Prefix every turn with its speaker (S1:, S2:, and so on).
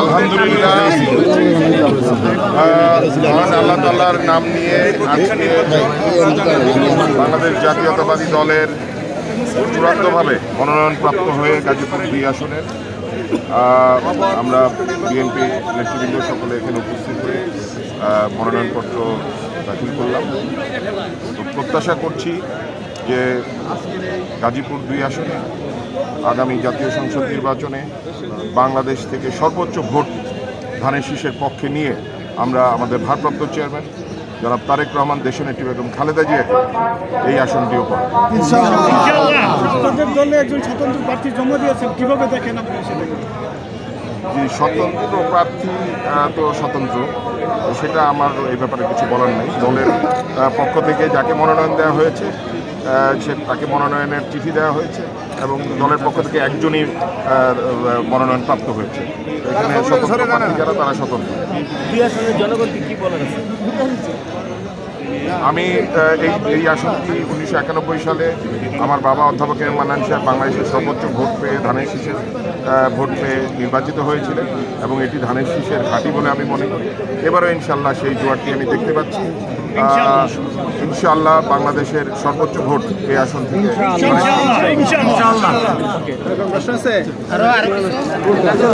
S1: আলহামদুলিল্লাহ। মহান আল্লাহ তাল্লাহর নাম নিয়ে বাংলাদেশ জাতীয়তাবাদী দলের চূড়ান্তভাবে মনোনয়নপ্রাপ্ত হয়ে গাজীপুর দুই আসনের আমরা বিএনপি নেতৃবৃন্দ সকলে এখানে উপস্থিত হয়ে মনোনয়নপত্র দাখিল করলাম। তো প্রত্যাশা করছি যে গাজীপুর দুই আসনে আগামী জাতীয় সংসদ নির্বাচনে বাংলাদেশ থেকে সর্বোচ্চ ভোট ধানের শীষের পক্ষে নিয়ে আমরা আমাদের ভারপ্রাপ্ত চেয়ারম্যান জনাব তারেক রহমান দেশনেত্রী বেগম খালেদা জিয়াকে এই আসনটিও পান
S2: একজন স্বতন্ত্র প্রার্থী জমা দিয়েছেন কীভাবে দেখেন আপনি
S1: যে স্বতন্ত্র প্রার্থী তো স্বতন্ত্র। সেটা আমার এই ব্যাপারে কিছু বলার নেই। দলের পক্ষ থেকে যাকে মনোনয়ন দেওয়া হয়েছে সে তাকে মনোনয়নের চিঠি দেওয়া হয়েছে এবং দলের পক্ষ থেকে একজনই মনোনয়ন প্রাপ্ত হয়েছে। এখানে যারা তারা স্বতন্ত্র। আমি এই এই আসনটি উনিশশো একানব্বই সালে আমার বাবা অধ্যাপক এম মান্নান সাহেব বাংলাদেশের সর্বোচ্চ ভোট পেয়ে ধানের শীষের ভোট পেয়ে নির্বাচিত হয়েছিলেন এবং এটি ধানের শীষের ঘাঁটি বলে আমি মনে করি। এবারও ইনশাল্লাহ সেই জোয়ারটি আমি দেখতে পাচ্ছি। আহ, ইনশাল্লাহ বাংলাদেশের সর্বোচ্চ ভোট এই আসন থেকে। ইনশাআল্লাহ। শীষ।
S2: প্রশ্ন আছে?